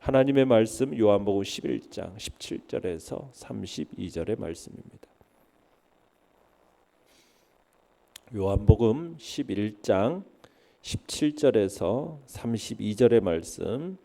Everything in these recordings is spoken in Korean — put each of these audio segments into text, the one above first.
하나님의 말씀 요한복음 11장 17절에서 32절의 말씀입니다. 요한복음 11장 17절에서 32절의 말씀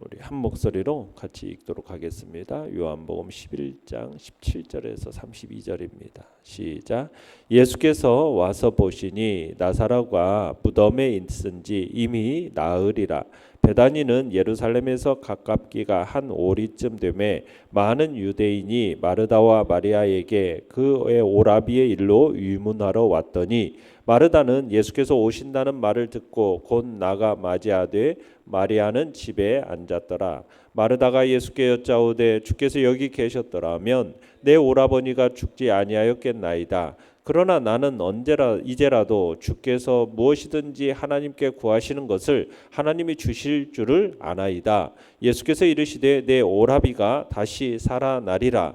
우리 한 목소리로 같이 읽도록 하겠습니다. 요한복음 11장 17절에서 32절입니다. 시작. 예수께서 와서 보시니 나사로가 무덤에 있은지 이미 나으리라. 베다니는 예루살렘에서 가깝기가 한 오리쯤 되매 많은 유대인이 마르다와 마리아에게 그의 오라비의 일로 유문하러 왔더니 마르다는 예수께서 오신다는 말을 듣고 곧 나가 맞이하되 마리아는 집에 앉았더라. 마르다가 예수께 여짜오되 주께서 여기 계셨더라면 내 오라버니가 죽지 아니하였겠나이다. 그러나 나는 언제라 이제라도 주께서 무엇이든지 하나님께 구하시는 것을 하나님이 주실 줄을 아나이다. 예수께서 이르시되 내 오라비가 다시 살아나리라.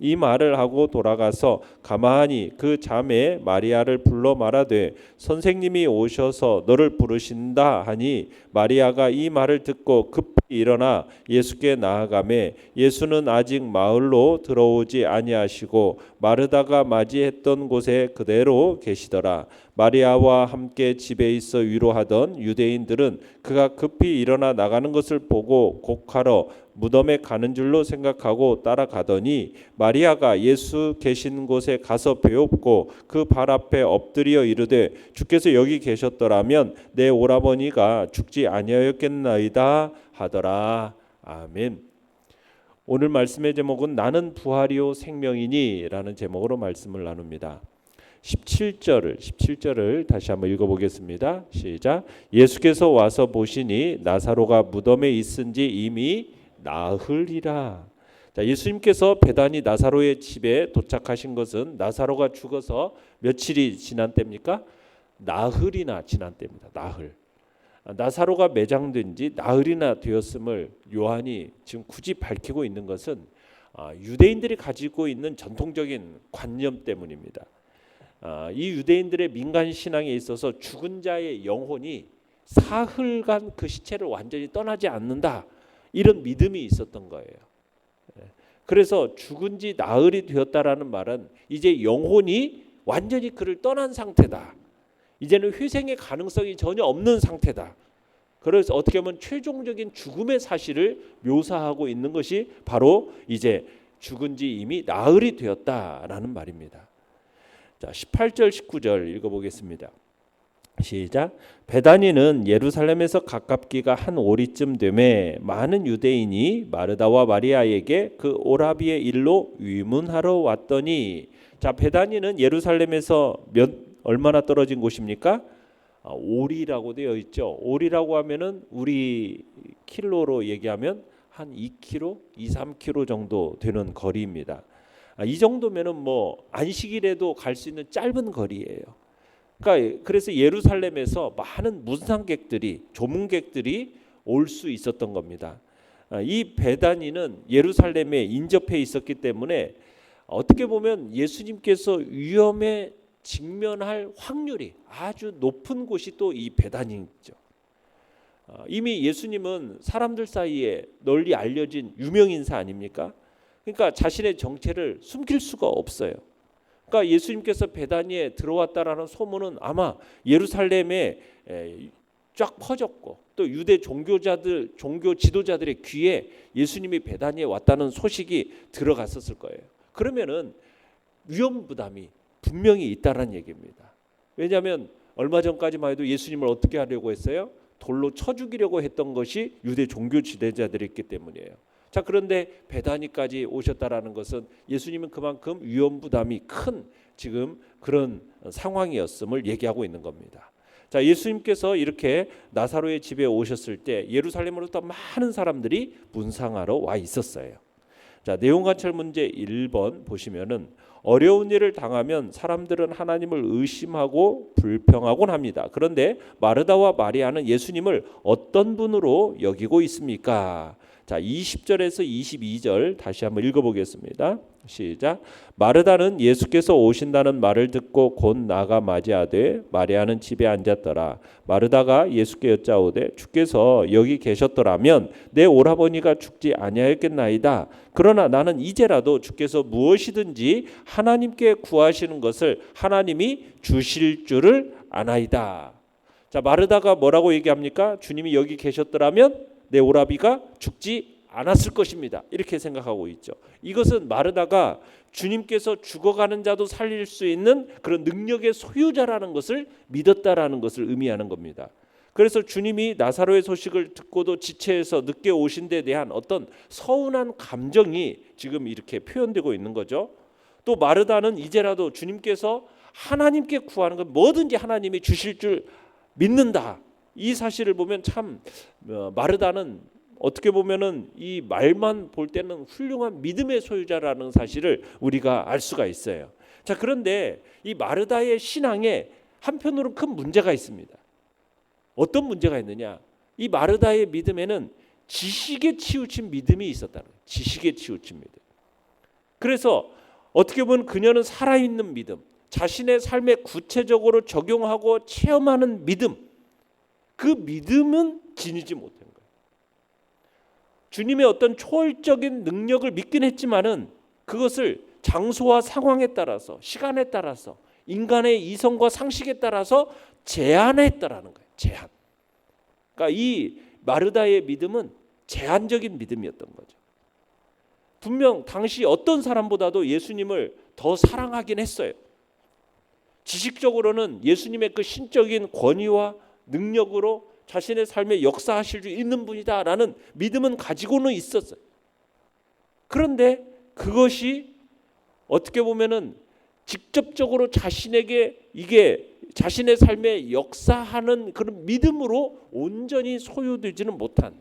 이 말을 하고 돌아가서 가만히 그 자매 마리아를 불러 말하되 선생님이 오셔서 너를 부르신다 하니 마리아가 이 말을 듣고 급히 일어나 예수께 나아가매 예수는 아직 마을로 들어오지 아니하시고 마르다가 맞이했던 곳에 그대로 계시더라. 마리아와 함께 집에 있어 위로하던 유대인들은 그가 급히 일어나 나가는 것을 보고 곡하러 무덤에 가는 줄로 생각하고 따라가더니 마리아가 예수 계신 곳에 가서 배웠고 그 발 앞에 엎드려 이르되 주께서 여기 계셨더라면 내 오라버니가 죽지 아니하였겠나이다 하더라 아멘. 오늘 말씀의 제목은 나는 부활이요 생명이니라는 제목으로 말씀을 나눕니다. 17절을 17절을 다시 한번 읽어 보겠습니다. 시작. 예수께서 와서 보시니 나사로가 무덤에 있은지 이미 나흘이라. 자, 예수님께서 배단이 나사로의 집에 도착하신 것은 나사로가 죽어서 며칠이 지난 때입니까? 나흘이나 지난 때입니다. 나흘. 나사로가 매장된 지 나흘이나 되었음을 요한이 지금 굳이 밝히고 있는 것은 아, 유대인들이 가지고 있는 전통적인 관념 때문입니다. 아, 이 유대인들의 민간 신앙에 있어서 죽은 자의 영혼이 사흘간 그 시체를 완전히 떠나지 않는다 이런 믿음이 있었던 거예요. 예. 그래서 죽은 지 나흘이 되었다라는 말은 이제 영혼이 완전히 그를 떠난 상태다. 이제는 회생의 가능성이 전혀 없는 상태다. 그래서 어떻게 보면 최종적인 죽음의 사실을 묘사하고 있는 것이 바로 이제 죽은 지 이미 나흘이 되었다라는 말입니다. 자, 18절 19절 읽어 보겠습니다. 시작. 베다니는 예루살렘에서 가깝기가 한 오리쯤 되매 많은 유대인이 마르다와 마리아에게 그 오라비의 일로 위문하러 왔더니 자 베다니는 예루살렘에서 몇 얼마나 떨어진 곳입니까? 아, 오리라고 되어 있죠. 오리라고 하면은 우리 킬로로 얘기하면 한 2km, 2, 3km 정도 되는 거리입니다. 아, 이 정도면은 뭐 안식일에도 갈 수 있는 짧은 거리예요. 그러니까 그래서 예루살렘에서 많은 문상객들이 조문객들이 올 수 있었던 겁니다. 아, 이 베다니는 예루살렘에 인접해 있었기 때문에 어떻게 보면 예수님께서 위험에 직면할 확률이 아주 높은 곳이 또이 베다니죠. 아, 이미 예수님은 사람들 사이에 널리 알려진 유명 인사 아닙니까? 그러니까 자신의 정체를 숨길 수가 없어요. 그러니까 예수님께서 베다니에 들어왔다라는 소문은 아마 예루살렘에 쫙 퍼졌고 또 유대 종교자들 종교 지도자들의 귀에 예수님이 베다니에 왔다는 소식이 들어갔었을 거예요. 그러면은 위험 부담이 분명히 있다라는 얘기입니다. 왜냐하면 얼마 전까지만 해도 예수님을 어떻게 하려고 했어요? 돌로 쳐 죽이려고 했던 것이 유대 종교 지도자들이었기 때문이에요. 자 그런데 베다니까지 오셨다라는 것은 예수님은 그만큼 위험 부담이 큰 지금 그런 상황이었음을 얘기하고 있는 겁니다. 자 예수님께서 이렇게 나사로의 집에 오셨을 때 예루살렘으로부터 많은 사람들이 문상하러 와 있었어요. 자, 내용 관찰 문제 1번 보시면은 어려운 일을 당하면 사람들은 하나님을 의심하고 불평하곤 합니다. 그런데 마르다와 마리아는 예수님을 어떤 분으로 여기고 있습니까? 자, 20절에서 22절 다시 한번 읽어 보겠습니다. 시작. 마르다는 예수께서 오신다는 말을 듣고 곧 나가 맞이하되 마리아는 집에 앉았더라. 마르다가 예수께 여짜오되 주께서 여기 계셨더라면 내 오라버니가 죽지 아니하였겠나이다. 그러나 나는 이제라도 주께서 무엇이든지 하나님께 구하시는 것을 하나님이 주실 줄을 아나이다. 자, 마르다가 뭐라고 얘기합니까? 주님이 여기 계셨더라면 내 오라비가 죽지 않았을 것입니다. 이렇게 생각하고 있죠. 이것은 마르다가 주님께서 죽어가는 자도 살릴 수 있는 그런 능력의 소유자라는 것을 믿었다라는 것을 의미하는 겁니다. 그래서 주님이 나사로의 소식을 듣고도 지체해서 늦게 오신 데 대한 어떤 서운한 감정이 지금 이렇게 표현되고 있는 거죠. 또 마르다는 이제라도 주님께서 하나님께 구하는 것 뭐든지 하나님이 주실 줄 믿는다. 이 사실을 보면 참 어, 마르다는 어떻게 보면은 이 말만 볼 때는 훌륭한 믿음의 소유자라는 사실을 우리가 알 수가 있어요. 자, 그런데 이 마르다의 신앙에 한편으로 큰 문제가 있습니다. 어떤 문제가 있느냐? 이 마르다의 믿음에는 지식에 치우친 믿음이 있었다는 거예요. 지식에 치우친 믿음. 그래서 어떻게 보면 그녀는 살아있는 믿음, 자신의 삶에 구체적으로 적용하고 체험하는 믿음, 그 믿음은 지니지 못한 거예요. 주님의 어떤 초월적인 능력을 믿긴 했지만은 그것을 장소와 상황에 따라서 시간에 따라서 인간의 이성과 상식에 따라서 제한했다라는 거예요. 제한. 그러니까 이 마르다의 믿음은 제한적인 믿음이었던 거죠. 분명 당시 어떤 사람보다도 예수님을 더 사랑하긴 했어요. 지식적으로는 예수님의 그 신적인 권위와 능력으로 자신의 삶에 역사하실 수 있는 분이다라는 믿음은 가지고는 있었어요. 그런데 그것이 어떻게 보면은 직접적으로 자신에게 이게 자신의 삶에 역사하는 그런 믿음으로 온전히 소유되지는 못한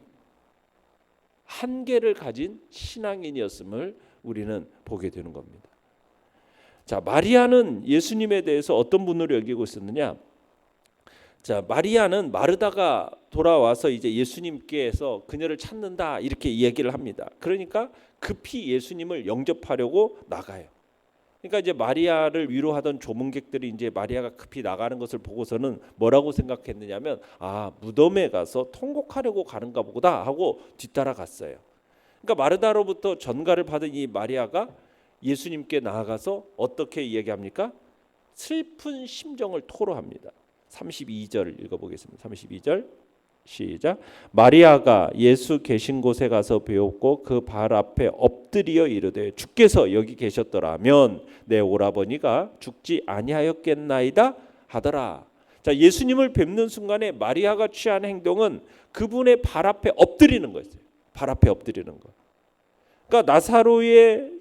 한계를 가진 신앙인이었음을 우리는 보게 되는 겁니다. 자, 마리아는 예수님에 대해서 어떤 분으로 여기고 있었느냐? 자, 마리아는 마르다가 돌아와서 이제 예수님께서 그녀를 찾는다 이렇게 이야기를 합니다. 그러니까 급히 예수님을 영접하려고 나가요. 그러니까 이제 마리아를 위로하던 조문객들이 이제 마리아가 급히 나가는 것을 보고서는 뭐라고 생각했느냐면 아 무덤에 가서 통곡하려고 가는가 보다 하고 뒤따라 갔어요. 그러니까 마르다로부터 전가를 받은 이 마리아가 예수님께 나아가서 어떻게 이야기합니까? 슬픈 심정을 토로합니다. 32절 읽어보겠습니다. 32절 시작. 마리아가 예수 계신 곳에 가서 배웠고 그 발 앞에 엎드려 이르되 주께서 여기 계셨더라면 내 오라버니가 죽지 아니하였겠나이다 하더라. 자 예수님을 뵙는 순간에 마리아가 취한 행동은 그분의 발 앞에 엎드리는 거였어요. 발 앞에 엎드리는 거. 그러니까 나사로의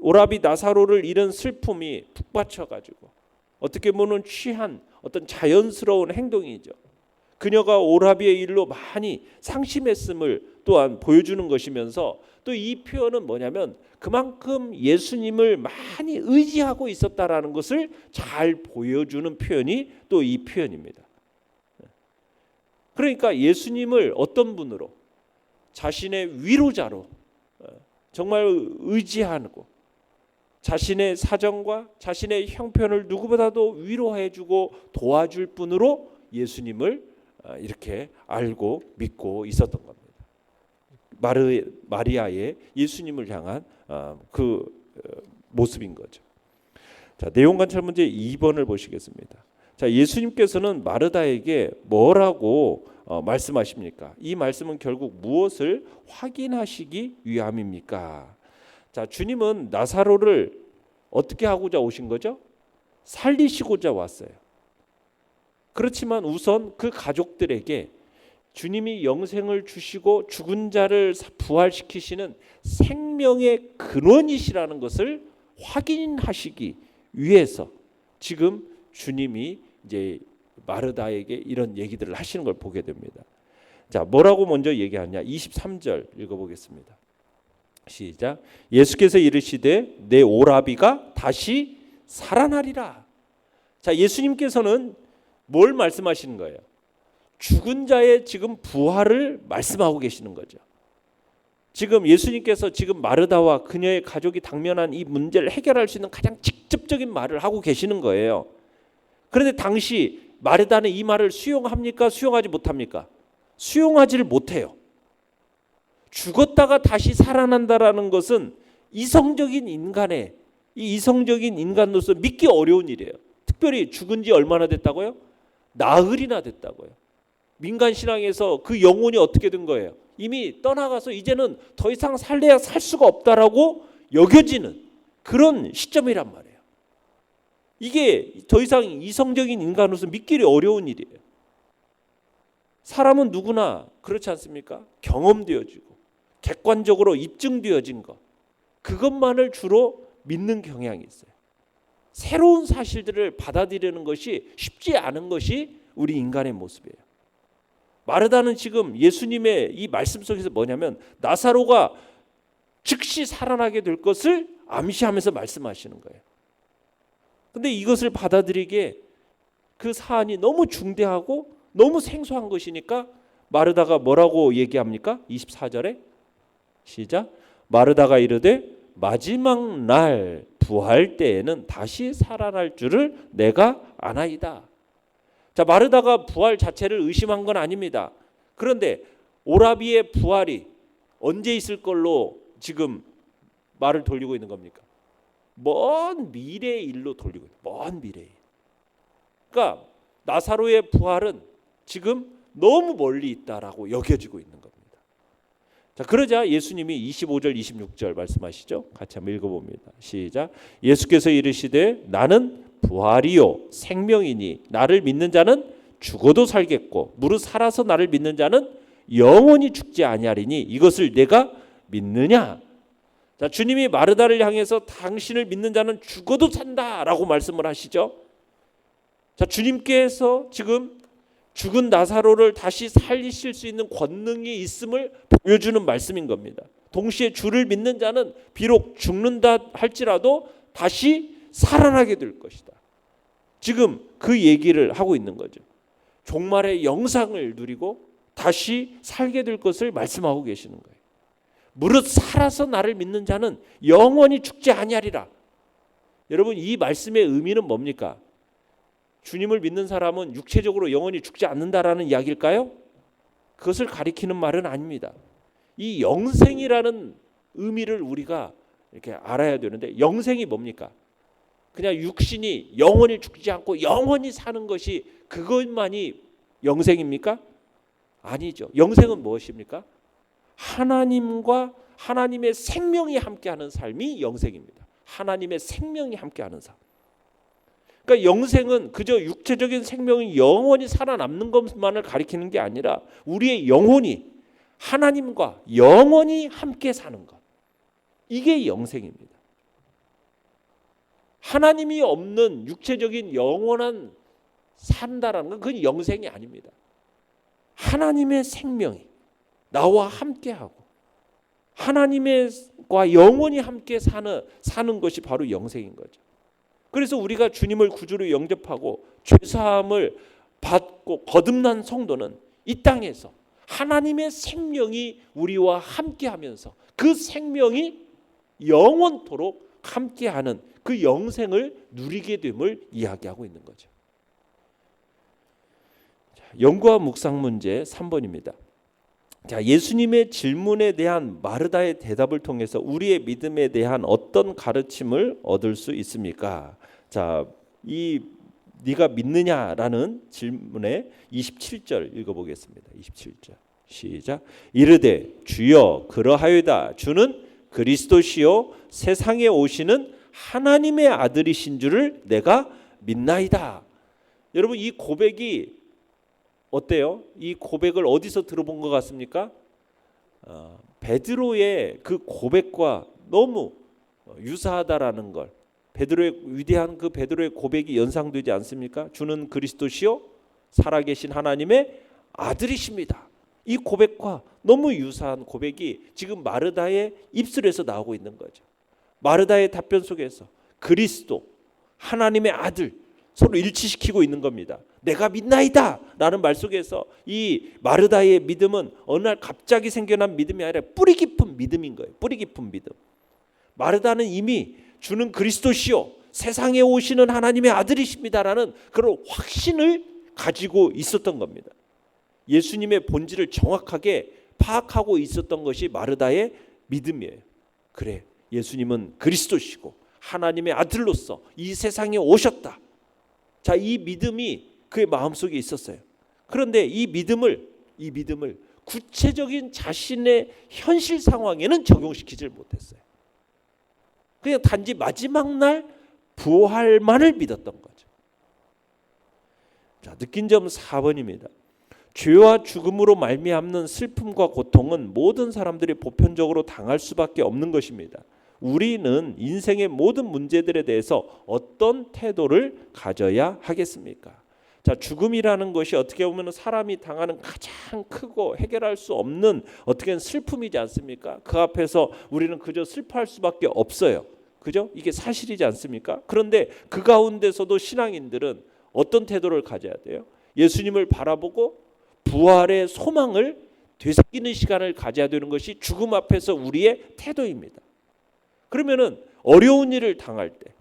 오라비 나사로를 잃은 슬픔이 북받쳐 가지고 어떻게 보면 취한 어떤 자연스러운 행동이죠. 그녀가 오라비의 일로 많이 상심했음을 또한 보여주는 것이면서 또 이 표현은 뭐냐면 그만큼 예수님을 많이 의지하고 있었다라는 것을 잘 보여주는 표현이 또 이 표현입니다. 그러니까 예수님을 어떤 분으로 자신의 위로자로 어, 정말 의지하고 자신의 사정과 자신의 형편을 누구보다도 위로해주고 도와줄 분으로 예수님을 아, 이렇게 알고 믿고 있었던 겁니다. 마르, 마리아의 예수님을 향한 아, 그 어, 모습인 거죠. 자 내용 관찰 문제 2번을 보시겠습니다. 자 예수님께서는 마르다에게 뭐라고 어, 말씀하십니까? 이 말씀은 결국 무엇을 확인하시기 위함입니까? 자, 주님은 나사로를 어떻게 하고자 오신 거죠? 살리시고자 왔어요. 그렇지만 우선 그 가족들에게 주님이 영생을 주시고 죽은 자를 부활시키시는 생명의 근원이시라는 것을 확인하시기 위해서 지금 주님이 이제 마르다에게 이런 얘기들을 하시는 걸 보게 됩니다. 자, 뭐라고 먼저 얘기하냐? 23절 읽어 보겠습니다. 시작. 예수께서 이르시되 내 오라비가 다시 살아나리라. 자, 예수님께서는 뭘 말씀하시는 거예요? 죽은 자의 지금 부활을 말씀하고 계시는 거죠. 지금 예수님께서 지금 마르다와 그녀의 가족이 당면한 이 문제를 해결할 수 있는 가장 직접적인 말을 하고 계시는 거예요. 그런데 당시 마르다는 이 말을 수용합니까? 수용하지 못합니까? 수용하지를 못해요. 죽었다가 다시 살아난다라는 것은 이성적인 인간의 이 이성적인 인간으로서 믿기 어려운 일이에요. 특별히 죽은 지 얼마나 됐다고요? 나흘이나 됐다고요. 민간 신앙에서 그 영혼이 어떻게 된 거예요? 이미 떠나가서 이제는 더 이상 살래야 살 수가 없다라고 여겨지는 그런 시점이란 말이에요. 이게 더 이상 이성적인 인간으로서 믿기기 어려운 일이에요. 사람은 누구나 그렇지 않습니까? 경험되어지고 객관적으로 입증되어진 것 그것만을 주로 믿는 경향이 있어요. 새로운 사실들을 받아들이는 것이 쉽지 않은 것이 우리 인간의 모습이에요. 마르다는 지금 예수님의 이 말씀 속에서 뭐냐면 나사로가 즉시 살아나게 될 것을 암시하면서 말씀하시는 거예요. 근데 이것을 받아들이기에 그 사안이 너무 중대하고 너무 생소한 것이니까 마르다가 뭐라고 얘기합니까? 24절에 시작 마르다가 이르되 마지막 날 부활 때에는 다시 살아날 줄을 내가 아나이다. 자 마르다가 부활 자체를 의심한 건 아닙니다. 그런데 오라비의 부활이 언제 있을 걸로 지금 말을 돌리고 있는 겁니까? 먼 미래의 일로 돌리고 있는 먼 미래. 그러니까 나사로의 부활은 지금 너무 멀리 있다라고 여겨지고 있는 겁니다. 자, 그러자 예수님이 25절 26절 말씀하시죠. 같이 한번 읽어 봅니다. 시작. 예수께서 이르시되 나는 부활이요 생명이니 나를 믿는 자는 죽어도 살겠고 무릇 살아서 나를 믿는 자는 영원히 죽지 아니하리니 이것을 내가 믿느냐? 자, 주님이 마르다를 향해서 당신을 믿는 자는 죽어도 산다라고 말씀을 하시죠. 자, 주님께서 지금 죽은 나사로를 다시 살리실 수 있는 권능이 있음을 보여주는 말씀인 겁니다. 동시에 주를 믿는 자는 비록 죽는다 할지라도 다시 살아나게 될 것이다. 지금 그 얘기를 하고 있는 거죠. 종말의 영상을 누리고 다시 살게 될 것을 말씀하고 계시는 거예요. 무릇 살아서 나를 믿는 자는 영원히 죽지 아니하리라. 여러분 이 말씀의 의미는 뭡니까? 주님을 믿는 사람은 육체적으로 영원히 죽지 않는다라는 이야기일까요? 그것을 가리키는 말은 아닙니다. 이 영생이라는 의미를 우리가 이렇게 알아야 되는데 영생이 뭡니까? 그냥 육신이 영원히 죽지 않고 영원히 사는 것이 그것만이 영생입니까? 아니죠. 영생은 무엇입니까? 하나님과 하나님의 생명이 함께하는 삶이 영생입니다. 하나님의 생명이 함께하는 삶. 그러니까 영생은 그저 육체적인 생명이 영원히 살아남는 것만을 가리키는 게 아니라 우리의 영혼이 하나님과 영원히 함께 사는 것. 이게 영생입니다. 하나님이 없는 육체적인 영원한 산다라는 건 그건 영생이 아닙니다. 하나님의 생명이 나와 함께하고 하나님과 영원히 함께 사는 사는 것이 바로 영생인 거죠. 그래서 우리가 주님을 구주로 영접하고 죄사함을 받고 거듭난 성도는 이 땅에서 하나님의 생명이 우리와 함께하면서 그 생명이 영원토록 함께하는 그 영생을 누리게 됨을 이야기하고 있는 거죠. 연구와 묵상 문제 3번입니다. 자, 예수님의 질문에 대한 마르다의 대답을 통해서 우리의 믿음에 대한 어떤 가르침을 얻을 수 있습니까? 자, 이 네가 믿느냐라는 질문에 27절 읽어 보겠습니다. 27절 시작. 이르되 주여 그러하여다 주는 그리스도시요 세상에 오시는 하나님의 아들이신 줄을 내가 믿나이다. 여러분 이 고백이 어때요? 이 고백을 어디서 들어본 것 같습니까? 어, 베드로의 그 고백과 너무 유사하다라는 걸 베드로의 위대한 그 베드로의 고백이 연상되지 않습니까? 주는 그리스도시요 살아계신 하나님의 아들이십니다. 이 고백과 너무 유사한 고백이 지금 마르다의 입술에서 나오고 있는 거죠. 마르다의 답변 속에서 그리스도 하나님의 아들 서로 일치시키고 있는 겁니다. 내가 믿나이다 라는 말 속에서 이 마르다의 믿음은 어느 날 갑자기 생겨난 믿음이 아니라 뿌리 깊은 믿음인 거예요. 뿌리 깊은 믿음. 마르다는 이미 주는 그리스도시요 세상에 오시는 하나님의 아들이십니다라는 그런 확신을 가지고 있었던 겁니다. 예수님의 본질을 정확하게 파악하고 있었던 것이 마르다의 믿음이에요. 그래, 예수님은 그리스도시고 하나님의 아들로서 이 세상에 오셨다. 자, 이 믿음이 그의 마음속에 있었어요. 그런데 이 믿음을 이 믿음을 구체적인 자신의 현실 상황에는 적용시키질 못했어요. 그냥 단지 마지막 날 부활만을 믿었던 거죠. 자, 느낀 점 4번입니다. 죄와 죽음으로 말미암는 슬픔과 고통은 모든 사람들이 보편적으로 당할 수밖에 없는 것입니다. 우리는 인생의 모든 문제들에 대해서 어떤 태도를 가져야 하겠습니까? 자, 죽음이라는 것이 어떻게 보면 사람이 당하는 가장 크고 해결할 수 없는 어떻게 슬픔이지 않습니까? 그 앞에서 우리는 그저 슬퍼할 수밖에 없어요. 그죠? 이게 사실이지 않습니까? 그런데 그 가운데서도 신앙인들은 어떤 태도를 가져야 돼요? 예수님을 바라보고 부활의 소망을 되새기는 시간을 가져야 되는 것이 죽음 앞에서 우리의 태도입니다. 그러면은 어려운 일을 당할 때,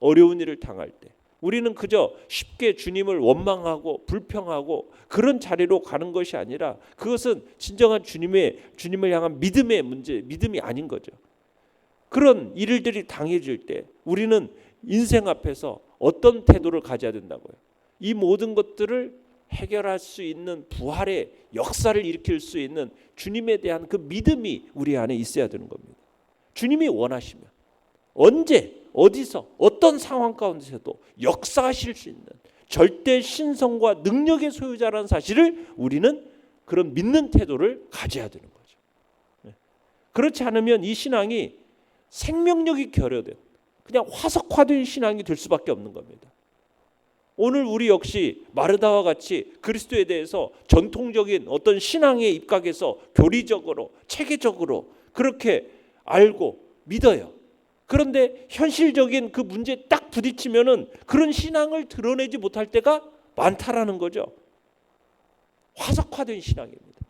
어려운 일을 당할 때 우리는 그저 쉽게 주님을 원망하고 불평하고 그런 자리로 가는 것이 아니라 그것은 진정한 주님의 주님을 향한 믿음의 문제, 믿음이 아닌 거죠. 그런 일들이 당해질 때 우리는 인생 앞에서 어떤 태도를 가져야 된다고요. 이 모든 것들을 해결할 수 있는 부활의 역사를 일으킬 수 있는 주님에 대한 그 믿음이 우리 안에 있어야 되는 겁니다. 주님이 원하시면 언제 어디서 어떤 상황 가운데서도 역사하실 수 있는 절대 신성과 능력의 소유자라는 사실을 우리는 그런 믿는 태도를 가져야 되는 거죠. 네. 그렇지 않으면 이 신앙이 생명력이 결여된 그냥 화석화된 신앙이 될 수밖에 없는 겁니다. 오늘 우리 역시 마르다와 같이 그리스도에 대해서 전통적인 어떤 신앙의 입각에서 교리적으로 체계적으로 그렇게 알고 믿어요. 그런데 현실적인 그 문제에 딱 부딪히면은 그런 신앙을 드러내지 못할 때가 많다라는 거죠. 화석화된 신앙입니다.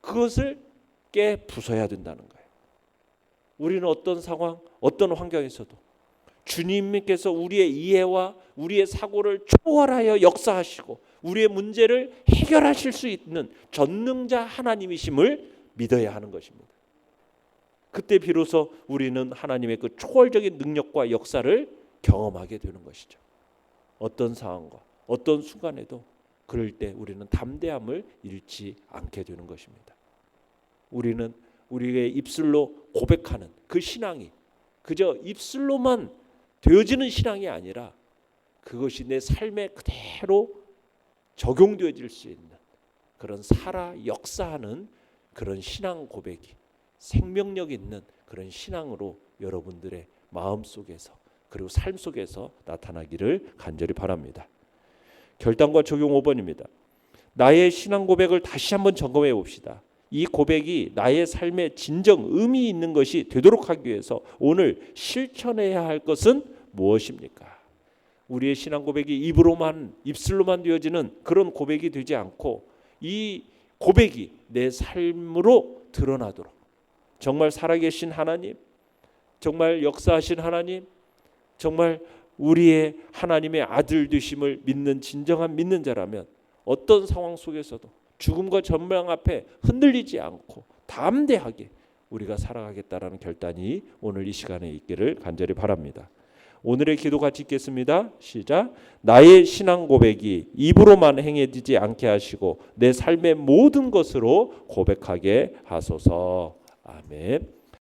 그것을 깨 부숴야 된다는 거예요. 우리는 어떤 상황, 어떤 환경에서도 주님께서 우리의 이해와 우리의 사고를 초월하여 역사하시고 우리의 문제를 해결하실 수 있는 전능자 하나님이심을 믿어야 하는 것입니다. 그때 비로소 우리는 하나님의 그 초월적인 능력과 역사를 경험하게 되는 것이죠. 어떤 상황과 어떤 순간에도 그럴 때 우리는 담대함을 잃지 않게 되는 것입니다. 우리는 우리의 입술로 고백하는 그 신앙이 그저 입술로만 되어지는 신앙이 아니라 그것이 내 삶에 그대로 적용되어질 수 있는 그런 살아 역사하는 그런 신앙 고백이 생명력 있는 그런 신앙으로 여러분들의 마음 속에서 그리고 삶 속에서 나타나기를 간절히 바랍니다. 결단과 적용 5번입니다. 나의 신앙 고백을 다시 한번 점검해 봅시다. 이 고백이 나의 삶에 진정 의미 있는 것이 되도록 하기 위해서 오늘 실천해야 할 것은 무엇입니까? 우리의 신앙 고백이 입으로만 입술로만 되어지는 그런 고백이 되지 않고 이 고백이 내 삶으로 드러나도록 정말 살아계신 하나님, 정말 역사하신 하나님, 정말 우리의 하나님의 아들 되심을 믿는 진정한 믿는 자라면 어떤 상황 속에서도 죽음과 전망 앞에 흔들리지 않고 담대하게 우리가 살아가겠다라는 결단이 오늘 이 시간에 있기를 간절히 바랍니다. 오늘의 기도 같이 읽겠습니다. 시작. 나의 신앙 고백이 입으로만 행해지지 않게 하시고 내 삶의 모든 것으로 고백하게 하소서. 아멘.